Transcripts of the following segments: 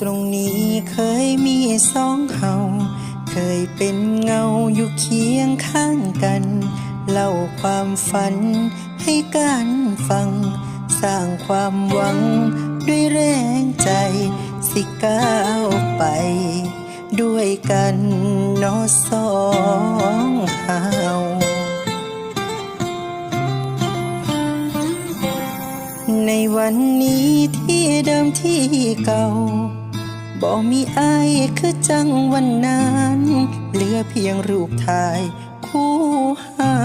ตรงนี้เคยมีสองเฮาเคยเป็นเงาอยู่เคียงข้างกัน เล่าความฝันให้กันฟัง สร้างความหวังด้วยแรงใจสิก้าวไป ด้วยกันนอสองเฮาในวันนี้ที่เดิมที่เก่า บอกมีอายคือจังวันนั้น เหลือเพียงรูปถ่ายคู่เฮา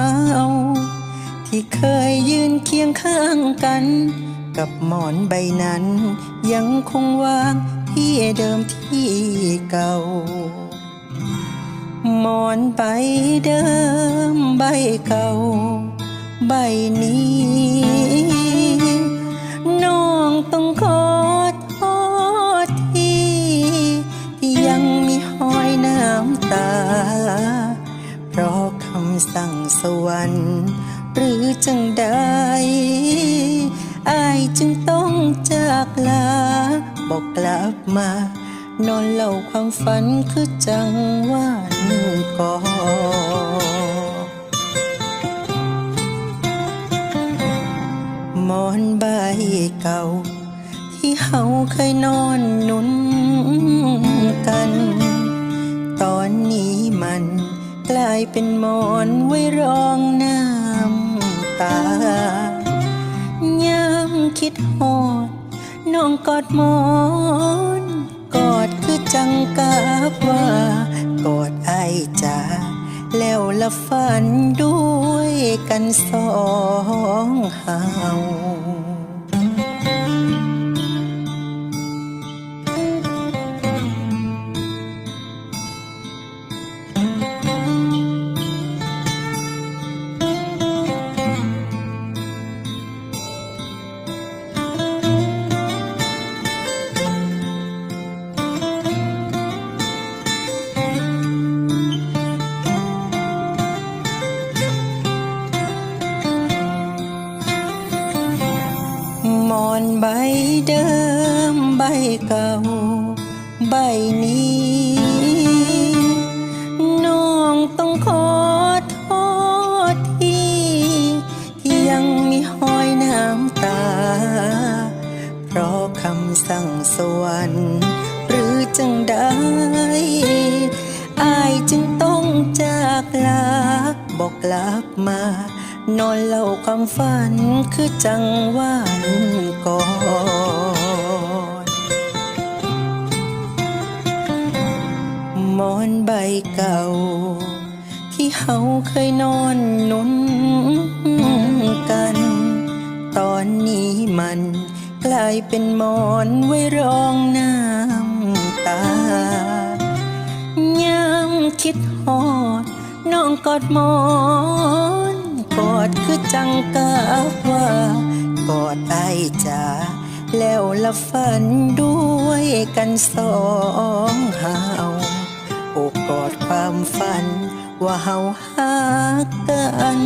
ที่เคยยืนเคียงข้างกัน กับหมอนใบนั้น ยังคงวางที่เดิมที่เก่า หมอนใบเดิมใบเก่า ใบนี้ หรือจังใดอายจึงต้องจากลา บอกกลับมา นอนเล่าความฝันคือจังหวานก่อนหมอนใบเก่า ที่เฮาเคยนอนนุนกัน ตอนนี้มัน กลายเป็นหมอนไว้รองน้ำตายามคิดหอดน้องกอดหมอนกอดคือจังกับว่ากอดไอจ๋าแล้วละฝันด้วยกันสองเฮา เดิมใบเก่า ใบนี้ น้องต้องขอโทษทีที่ยังมีหอยน้ำตา เพราะคำสั่งสวรรค์หรือจังได้อายจึงต้องจากลาบอกกลับมา นอนเล่าความฝันคือจังวานก่อนหมอนใบเก่า ที่เฮาเคยนอนนุนกัน ตอนนี้มันกลายเป็นหมอนไว้รองน้ำตายามคิดหอดน้องกอดหมอน กอดคือจังกาว่ากอดไอจ๋าแล้วละฝันด้วยกันสองเฮาโอบกอดความฝันว่าเฮาหักกัน